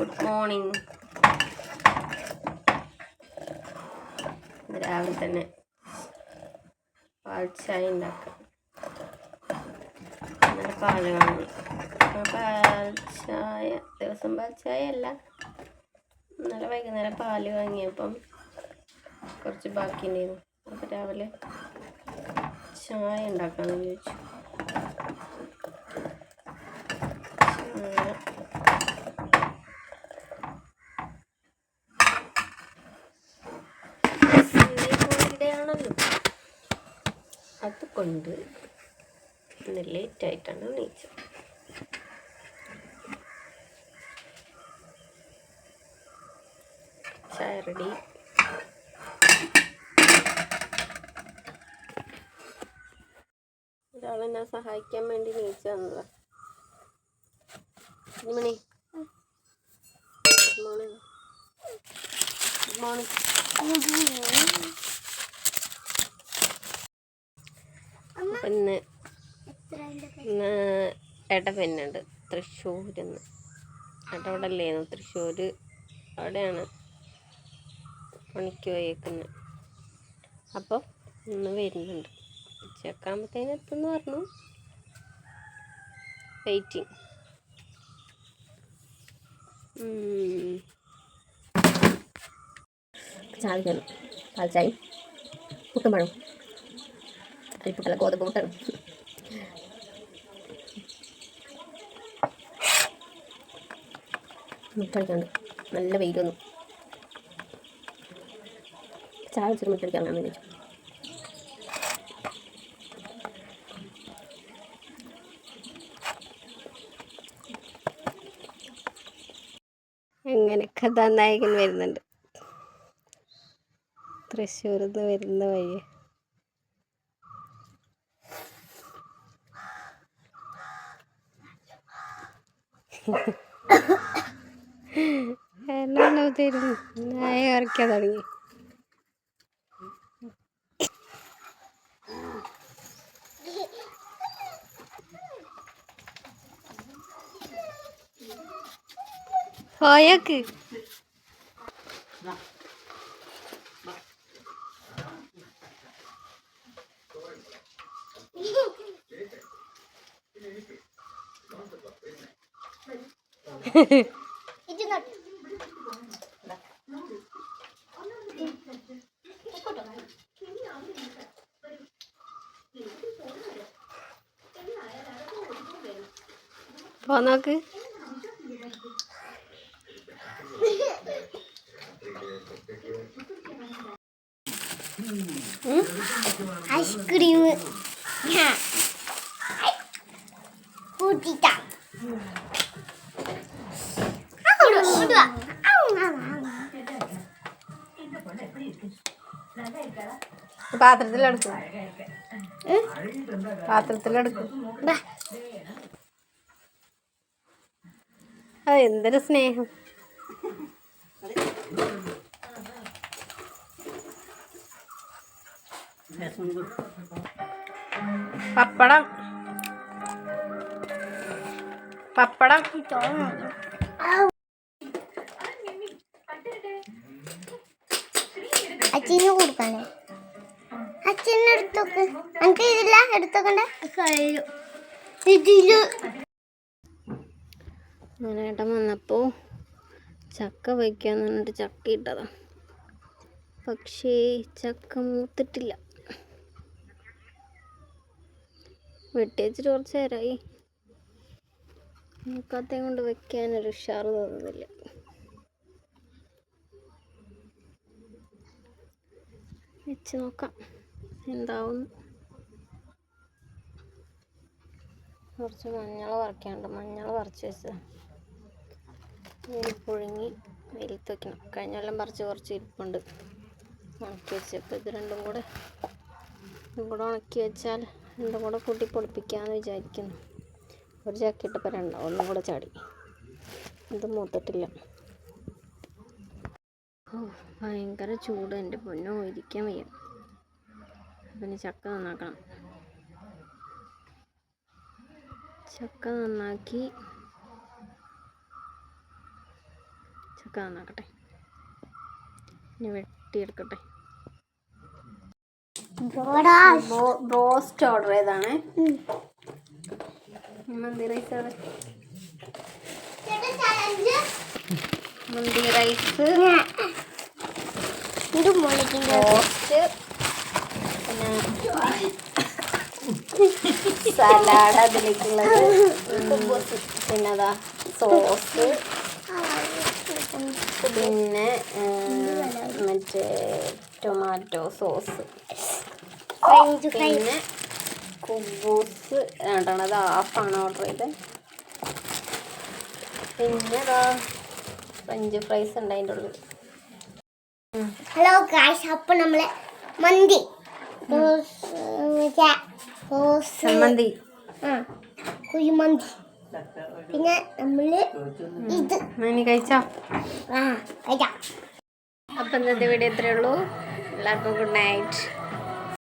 Good morning രാവിലെ തന്നെ പാൽച്ചായ ചായ ഉണ്ടാക്കാം. നല്ല പാൽ വാങ്ങി. പാൽച്ചായ പാൽ ചായ ദിവസം പാൽച്ചായ ചായ അല്ല. നല്ല വൈകുന്നേരം പാൽ വാങ്ങിയപ്പം കുറച്ച് ബാക്കി ഉണ്ടായിരുന്നു അപ്പോൾ രാവിലെ ചായ ഉണ്ടാക്കാമെന്ന് ചോദിച്ചു അതുകൊണ്ട് ഇന്ന് ലേറ്റായിട്ടാണ് എണീച്ചത്. ചായ റെഡി ഒരാളെന്നെ സഹായിക്കാൻ വേണ്ടി നീച്ചു മോർണിംഗ് ഗുഡ് മോർണിംഗ് അപ്പം ഇന്ന് ഇന്ന് ഏട്ട പെണ്ണുണ്ട് തൃശ്ശൂരിൽ നിന്ന് ഏട്ട അവിടെ തൃശ്ശൂർ അവിടെയാണ്. പണിക്ക് പോയേക്കുന്നത് അപ്പോൾ ഇന്ന് വരുന്നുണ്ട്. ഉച്ചയാക്കാകുമ്പത്തേന് എത്തുമെന്ന് പറഞ്ഞു. വെയിറ്റിംഗ് ചായ പാൽച്ചായും പാൽ ചായയും പുട്ടും പഴം അരിപ്പുട്ടല്ല ഗോതമ്പ് പുട്ടാണ് മുട്ടടിക്കാണ്ട് നല്ല വെയിൽ വന്നു. ചായ കുടിച്ചിട്ട് മുട്ടടിക്കാൻ വേണ്ടി വെച്ചു അങ്ങനെ കഥാനായകൻ വരുന്നുണ്ട്. തൃശ്ശൂരിൽ നിന്ന് വരുന്ന വഴി തരും നായ വരയ്ക്കാൻ തുടങ്ങി. പോയേക്ക്. നോക്ക് ഐസ്ക്രീം പാത്രത്തിലെടുക്കും. പാത്രത്തിലെടുക്കും. ആ എന്തൊരു സ്നേഹം. പപ്പടം. പപ്പടം. അച്ഛന് കൊടുക്കാനേ. അച്ഛന് എടുത്തോക്ക്. എനിക്ക് ഇതില്ല? എടുത്തോക്കണ്ട? ഇതിൽ. അങ്ങനെ ഏട്ടൻ വന്നപ്പോൾ ചക്ക വയ്ക്കാന്ന് പറഞ്ഞിട്ട് ചക്ക ഇട്ടതാ. പക്ഷേ ചക്ക മൂത്തിട്ടില്ല. വെട്ടിവെച്ചിട്ട് കുറച്ച് നേരമായി കൊണ്ട് വെക്കാനൊരു ഉഷാറ് തോന്നുന്നില്ല. വെച്ച് നോക്കാം. എന്താവും കുറച്ച് മഞ്ഞൾ പറിക്കാണ്ട് മഞ്ഞൾ പറിച്ച് വെച്ച് പുഴുങ്ങി വെയിലത്ത് വെക്കണം. കഴിഞ്ഞ കൊല്ലം പറിച്ച് കുറച്ച് ഇരിപ്പുണ്ട്. ഉണക്കി വെച്ചപ്പോൾ ഇത് രണ്ടും കൂടെ ഇതും കൂടെ ഉണക്കി വെച്ചാൽ രണ്ടും കൂടെ കൂട്ടി പൊടിപ്പിക്കാമെന്ന് വിചാരിക്കുന്നു. ഒരു ചക്ക രണ്ടാവും രണ്ടോ ഒന്നും കൂടെ ചാടി. ഇത് മൂത്തിട്ടില്ല. ഓ ഭയങ്കര ചൂട് എന്റെ പൊന്നോ ഇരിക്കാൻ വയ്യ. പിന്നെ ചക്ക നന്നാക്കണം. ചക്ക നന്നാക്കി ചക്ക നന്നാക്കട്ടെ. ഇനി വെട്ടിയെടുക്കട്ടെ. ബ്രോസ്റ്റ് ഓർഡർ ചെയ്താണ് മന്തി റൈസ് മന്തി റൈസ് റോസ്റ്റ് പിന്നെ സലാഡ് അതിലേക്കുള്ളത്. പിന്നെ അതാ സോസ് പിന്നെ മറ്റേ ടൊമാറ്റോ സോസ് പിന്നെ കുബൂസ്. രണ്ടാണത് ഹാഫാണ് ഓർഡർ ചെയ്ത് പിന്നെ ഫ്രഞ്ച് ഫ്രൈസ് ഉണ്ട് അതിന്റെ ഉള്ളിൽ. ഹലോ ഗായ്സ് അപ്പോൾ നമ്മൾ മന്തി. മന്തി കുഴിമന്തി. പിന്നെ നമ്മൾ ഇത്. ഇനി കഴിച്ചോ? ആ കഴിക്കാം. അപ്പം ഇന്നത്തെ വീഡിയോ ഇത്രയേ ഉള്ളൂ. എല്ലാവർക്കും ഗുഡ് നൈറ്റ്